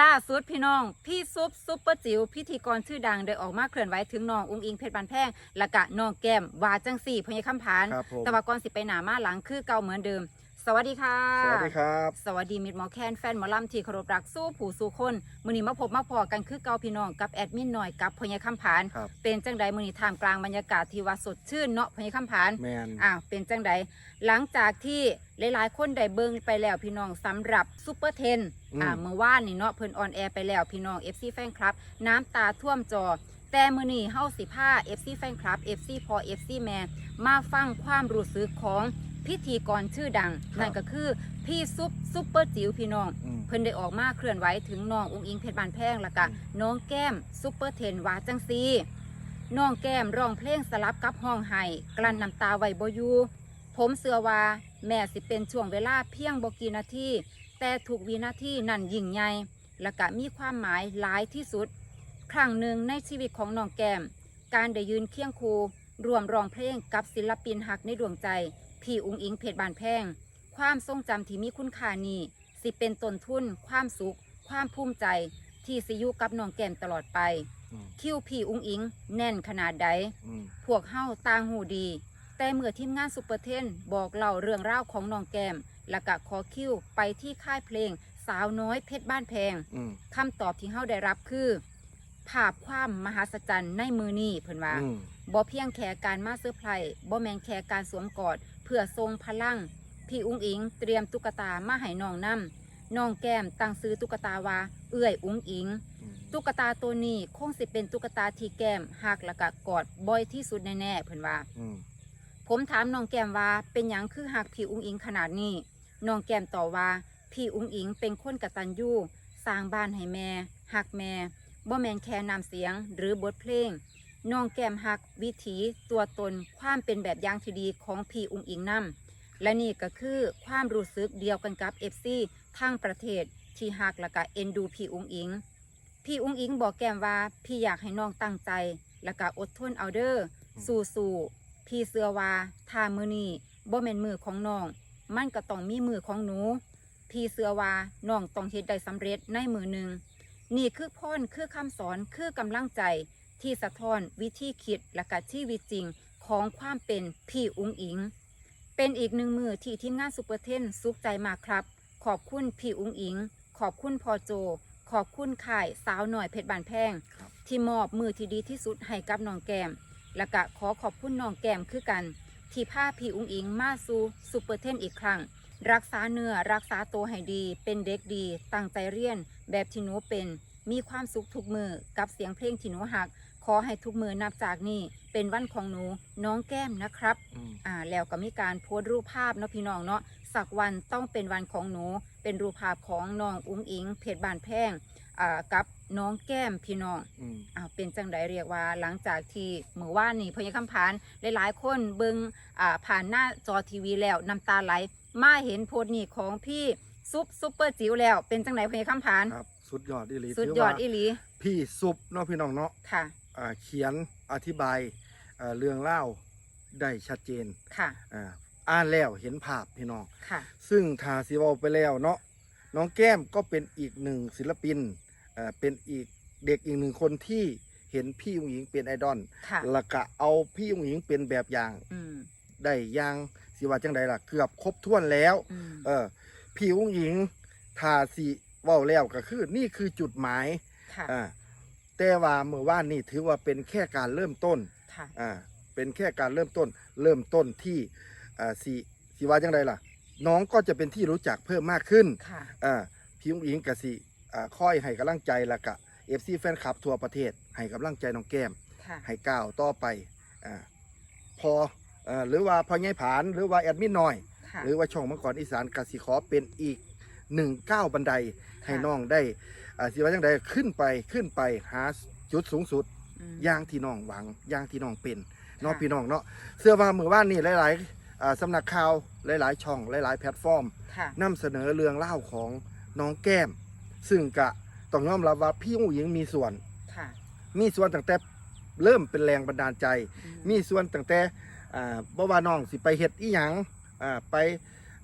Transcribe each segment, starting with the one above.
ล่าสุดพี่น้อง พี่ซุปซุปเปอร์จิ๋วพิธีกรชื่อดังได้ออกมาเคลื่อนไหวถึงน้องอุ้งอิงเพชรบานแพงและกะน้องแก้มวาจังสี่พญาคำผาน ครับผม แต่ว่าก่อนสิไปหนามาหลังคือเก่าเหมือนเดิม สวัสดีค่ะ สวัสดีครับ สวัสดีมิตรหมอแคนแฟนหมอลำที่เคารพรักสู้ผู้สู้คนมือนี้มาพบมาพอกันคือเก่าพี่น้องกับแอดมินหน่อยกับพญาคำผาน ครับ เป็นจังใดมือนี้ท่ามกลางบรรยากาศที่ว่าสดชื่นเนาะพญาคำผานแมนอ้าวเป็นจังใดหลังจากที่หลายๆ คนได้เบิ่งไปแล้วพี่น้องสำหรับซูเปอร์เทนอ่าเมื่อวานนี่เนาะเพิ่นออนแอร์ไปแล้วพี่น้อง FC แฟนคลับ น้ำตาท่วมจอ แต่มื้อนี้เฮาสิพา FC แฟนคลับ FC พอ FC แมนมาฟังความรู้สึกของ พิธีกรชื่อดังนั่นก็คือพี่ซุปซุปเปอร์จิ๋วพี่น้อง อืมเพิ่นได้ออกมาเคลื่อนไหวถึงน้องอุ้งอิงเพชรบานแพงแล้วก็อืม น้องแก้มซุปเปอร์เทนว่าจังซีน้องแก้มร้องเพลงสลับกับห้องไห้กลั้นน้ำตาไว้บ่อยู่ผมเสือว่าแม่สิเป็นช่วงเวลาเพียงบ่กี่นาทีแต่ถูกวินาทีนั่นยิ่งใหญ่และก็มีความหมายหลายที่สุด ครั้งหนึ่งในชีวิตของน้องแก้ม การได้ยืนเคียงคูรวมร้องเพลงกับศิลปินหักในดวงใจ พี่อุ้งอิงเพชรบานแพง ความทรงจำที่มีคุณค่านี้สิเป็นต้นทุน ความสุข ความภูมิใจ ที่สิอยู่กับน้องแก้มตลอดไปอืมคิวพี่อุ้งอิง แน่นขนาดใดอืมพวกเฮาต่างหูดี แต่เมื่อทีมงานซุปเปอร์เทน บอกเล่าเรื่องราวของน้องแก้มและก็ขอคิวไปที่ค่ายเพลง สาวน้อยเพชรบ้านแพงอืมคำตอบที่เฮาได้รับคือภาพความมหัศจรรย์ในมือนี้เพิ่นว่าอืมบ่เพียงแค่การมาเซอร์ไพรส์บ่แมนแค่การสวมกอด เพื่อทรงพลัง พี่อุ้งอิงเตรียมตุ๊กตามาให้น้องนำน้องแก้มตั้งซื้อตุ๊กตาว่าเอื้อยอุ้งอิงอืมตุ๊กตาตัวนี้คงสิเป็นตุ๊กตาที่แก้มหักและก็กอดบ่อยที่สุดแน่ๆเพิ่นว่า อืมผมถามน้องแก้มว่าเป็นหยังคือหักพี่อุ้งอิงขนาดนี้น้องแก้มตอบว่า พี่อุ้งอิงเป็นคนกตัญญูสร้างบ้านให้แม่หักแม่บ่แมนแค่นำเสียงหรือบทเพลง น้องแก้มหัก วิถีตัวตนความเป็นแบบอย่างที่ดีของพีอุงอิงนำและนี่ก็คือความรู้สึกเดียวกันกับเอฟซีทั้งประเทศที่หักและก็เอ็นดูพีอุงอิง พี่อุ้งอิงบอกแก้มว่าพี่อยากให้น้องตั้งใจ และก็อดทนเอาเด้อสู้สู้พี่เสือว่าถ้ามือนี้บ่แม่นมือของน้อง มันก็ต้องมีมือของหนู พี่เสือว่าน้องต้องเฮ็ดได้สำเร็จในมือหนึ่งนี่คือพรคือคำสอนคือกำลังใจ ที่สะท้อนวิธีคิดและก็ชีวิตจริงของความเป็นพี่อุ้งอิง เป็นอีกหนึ่งมือที่ทีมงานซุปเปอร์เทนสุขใจมากครับ ขอบคุณพี่อุ้งอิง ขอบคุณพอโจ ขอบคุณข่ายสาวหน่อยเพชรบานแพงครับที่มอบมือที่ดีที่สุดให้กับน้องแก้มและก็ขอขอบคุณน้องแก้มคือกัน ที่พาพี่อุ้งอิงมาสู่ซุปเปอร์เทนอีกครั้ง รักษาเนื้อรักษาตัวให้ดี เป็นเด็กดี ตั้งใจเรียน แบบที่หนูเป็น มีความสุขทุกมือกับเสียงเพลงที่หนูหัก ขอให้ทุกมือนับจากนี้เป็นวันของหนูน้องแก้มนะครับอืม อ่าแล้วก็มีการโพสต์รูปภาพเนาะพี่น้องเนาะสักวันต้องเป็นวันของหนู เป็นรูปภาพของน้องอุ้งอิง เพจบานแพงอ่ากับน้องแก้มพี่น้อง อืม อ้าวเป็นจังไดเรียกว่าหลังจากที่เมื่อว่านนี่พญาคำพานหลายๆ คนเบิงอ่าผ่านหน้าจอทีวีแล้วน้ำตาไหล มาเห็นโพสต์นี่ของพี่ซุปซุปเปอร์จิ๋วแล้ว เป็นจังไดพญาคำพาน ครับ สุดยอดอีหลีสุดถืยอดว่าอีหลีพี่ซุปเนาะพี่น้องเนาะค่ะอ่า เขียนอธิบายอ่าเรื่องเล่าได้ชัดเจนค่ะอ่าอ่านแล้วเห็นภาพพี่น้องค่ะ ซึ่งทาซีวอลไปแล้วเนาะน้องแก้มก็เป็นอีกหนึ่งศิลปินอ่าเป็นอีกเด็กอีกหนึ่งคนที่เห็นพี่อุ๋งอิงเป็นไอดอลค่ะแล้วก็เอาพี่อุ๋งอิงเป็นแบบอย่างอืมได้อย่างสิว่าจังใดล่ะเกือบครบถ้วนแล้วอืมเออพี่อุ๋งอิงทาสีเว้าแล้วก็คือ นี่คือจุดหมายค่ะอ่า แต่ว่าเมื่อว่านนี่ถือว่าเป็นแค่การเริ่มต้นค่ะอ่าเป็นแค่การเริ่มต้น เริ่มต้นที่อ่าสีสีว่าจังใดล่ะ น้องก็จะเป็นที่รู้จักเพิ่มมากขึ้นค่ะ อ่าพี่อุ๋งอิงกับสิอ่าค่อยให้กำลังใจและกะเอฟซีแฟนคลับทั่วประเทศ ให้กำลังใจน้องแก้ม ค่ะ ให้ก้าวต่อไปอ่าพออ่าหรือว่าพอไงผานหรือว่าแอดมินน้อย ค่ะ หรือว่าช่องมังกรอีสานกสิขอเป็นอีกหนึ่งก้าวบันไดให้น้องได้ อ่าสิว่าจังใดขึ้นไปขึ้นไปหาจุดสูงสุดอืมอย่างที่น้องหวังอย่างที่น้องเป็นเน้องค่ะพี่น้องเนาะเสื้อว่ามือว่านนี่หลายๆอ่าสำนักข่าวหลาย ๆ ช่องหลาย ๆ แพลตฟอร์มค่ะนำเสนอเรื่องเล่าวของน้องแก้ม ซึ่งกะต้องยอมรับว่าพี่ผู้หญิงมีส่วนค่ะมีส่วนตั้งแต่เริ่มเป็นแรงบันดาลใจอืมีส่วนตั้งแต่อ่าบ่ว่าน้องสิไปเฮ็ดอีหยังอ่าไป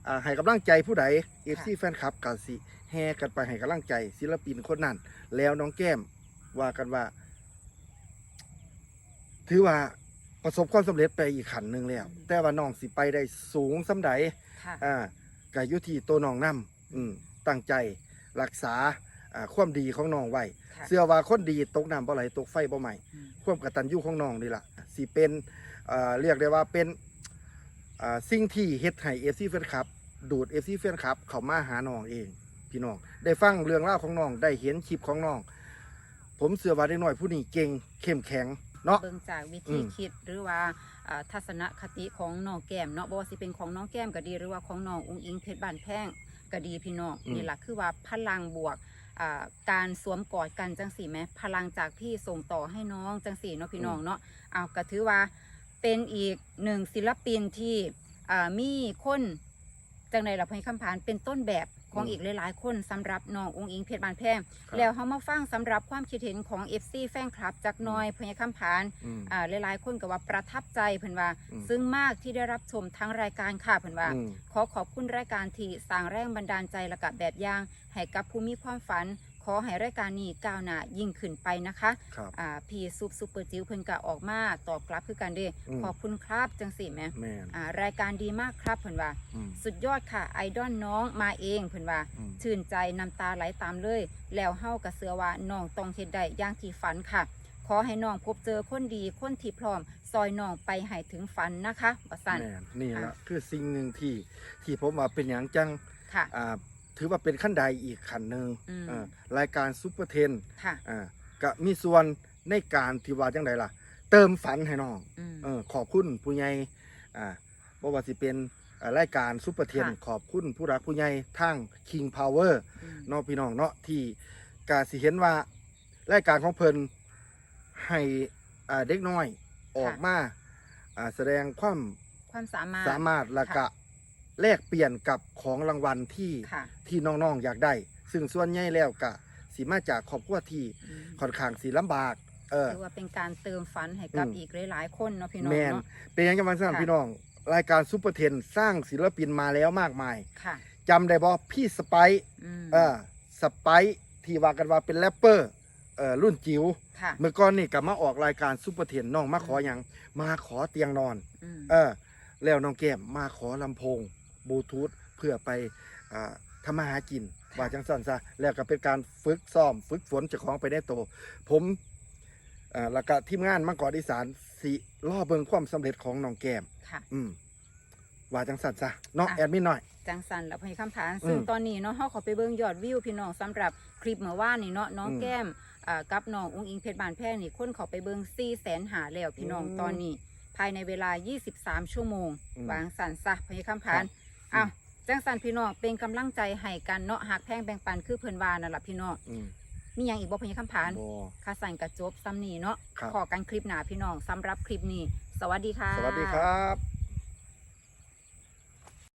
อ่าให้กำลังใจผู้ใดเอฟซีแฟนคลับก็สิ แห่กันไปให้กำลังใจ ศิลปินคนนั้น แล้วน้องแก้มว่ากันว่า ถือว่าประสบความสำเร็จไปอีกขันหนึ่งแล้ว แต่ว่าน้องสิไปได้สูงสำใดค่ะอ่าก็อยู่ที่ตัวน้องนํอืมตั้งใจรักษาอ่าความดีของน้องไว้ค่ะเสื้อว่าคนดีตกน้ำบ่ไหลตกไฟบ่ไหม้อืมความกตัญญูของน้องนี่ล่ะสิเป็นอ่าเรียกได้ว่าเป็นอ่าสิ่งที่เฮ็ดให้ FC แฟนคลับ ดูด FC แฟนคลับ เข้ามาหาน้องเอง พี่น้อง ได้ฟังเรื่องราวของน้อง ได้เห็นคลิปของน้อง ผมเชื่อว่าเด็กน้อยผู้นี้เก่งเข้มแข็งเนาะ เบิ่งจากวิอืธีมคิดหรือว่าอ่าทัศนคติของน้องแก้มเนาะบ่ว่าสิเป็นของน้องแก้มก็ดี หรือว่าของน้องอุ้งอิงเพชรบ้านแพงก็ดีพี่น้องนี่แหละคือว่าพลังบวกอ่าการสวมกอดกันจังสี่ไหมพลังจากพี่ส่งต่อให้น้องจังสี่เนาะพี่น้องเนาะเอาก็ถือว่าเป็นอีกหนึ่งศิลปินที่อ่ามีคนจังในละพคำพานเป็นต้นแบบ ของอืมอีกหลายๆ คนสำหรับน้องอุ้งอิงเพชรบ้านแพงครับแล้วเขามาฟังสำหรับความคิดเห็นของ FC แฟนคลับจากหน้อยพญาคำพานอืมอ่าหลายๆ คนก็ว่าประทับใจเพิ่นว่าอืมซึ่งมากที่ได้รับชมทั้งรายการค่ะเพิ่นว่าอืมขอขอบคุณรายการที่สร้างแรงบันดาลใจและกับแบบอย่างให้กับผู้มีความฝัน ขอให้รายการนี้ก้าวหน้ายิ่งขึ้นไปนะคะครับ อ่าพี่ซุปซูเปอร์จิ๋วเพิ่นก็ออกมาตอบกลับคือกันเด้อืม ขอบคุณครับจังสี่แหมแม่นอ่ารายการดีมากครับเพิ่นว่า อืม สุดยอดค่ะไอดอลน้องมาเองเพิ่นว่า อืม ชื่นใจน้ำตาไหลตามเลย แล้วเฮากับเสือว่าน้องต้องเฮ็ดได้อย่างที่ฝันค่ะ ขอให้น้องพบเจอคนดีคนที่พร้อม ซอยน้องไปให้ถึงฝันนะคะบสันแม่นนี่อะ ละคือสิ่งหนึ่งที่ที่ผมว่าเป็นอย่างจังค่ะ อ่า ถือว่าเป็นขั้นใดอีกขั้นหนึ่งอืม อ่ารายการซูเปอร์เทนค่ะ อ่าก็มีส่วนในการที่ว่าจังไดล่ะ เติมฝันให้น้อง อืม เออขอบคุณผู้ใหญ่อ่าบ่ว่าสิเป็นอ่ารายการซูเปอร์เทนค่ะ ขอบคุณผู้รักผู้ใหญ่ทาง King Power มเน้องพี่น้องเนาะที่กาสิเห็นว่ารายการของเพิ่นให้อ่าเด็กน้อยออกมาอ่าแสดงความความสามารถ สามารถและค่ะกะ แลกเปลี่ยนกับของรางวัลที่ค่ะที่น้องๆอยากได้ ซึ่งส่วนใหญ่แล้วกะสีมาจากครอบครัวที่อืมค่อนข้างสีลำบาก เออ ถือว่าเป็นการเติมฝันให้กับอืม อีกหลายๆคนเนาะพี่น้องแมนเนาะ เป็นอยังจังหวัดสนามค่ะ พี่น้อง รายการซูเปอร์เทนสร้างศิลปินมาแล้วมากมายค่ะจำได้บ่พี่สไปซ์อืมเออสไปซ์ที่ว่ากันว่าเป็นแรปเปอร์เออรุ่นจิ๋วค่ะเมื่อก่อนนี่ก็มาออกรายการซูเปอร์เทนน้องมาขออย่างมาขอเตียงนอนอืมเออแล้วน้องแก้มมาขอลำโพง บลูทูธเพื่อไปอ่าทำมาหากินค่ะว่าจังสันซะแล้วก็เป็นการฝึกซ้อม ฝึกฝนเจากของไปได้โตวผมอ่าแล้วก็ทีมงานมังกรอีสานสิล่อเบิงความสำเร็จของน้องแก้มค่ะ อืมว่าจังสันซะเนาะอะแอดมินหน่อย จังสันแล้วพญคำผานอืมซึ่งตอนนี้เนาะเฮาขอไปเบิ่งยอดวิวพี่น้องสำหรับคลิปเมื่อวานนี่เนาะน้องอืมแก้มอ่ากับน้องอุ้งอิงเพชรบานแพงนี่คนเขาไปเบิ่ง4แสนหาแล้วพี่น้องอืมตอนนี้ ภายในเวลา 23 ชั่วโมงอืมวางสันซะพญคำผานครับ อ้าวจังสันพี่น้องเป็นกำลังใจให้กันเนาะหักแพงแบ่งปันคือเพิ่นว่านั่นล่ะพี่น้องอืมมีหยังอีกบ่พญคำผานบอค่าสั่นกระจบซ้ำนี่เนาะครับ ขอกันคลิปหน้าพี่น้องสำหรับคลิปนี้ สวัสดีค่ะ สวัสดีครับ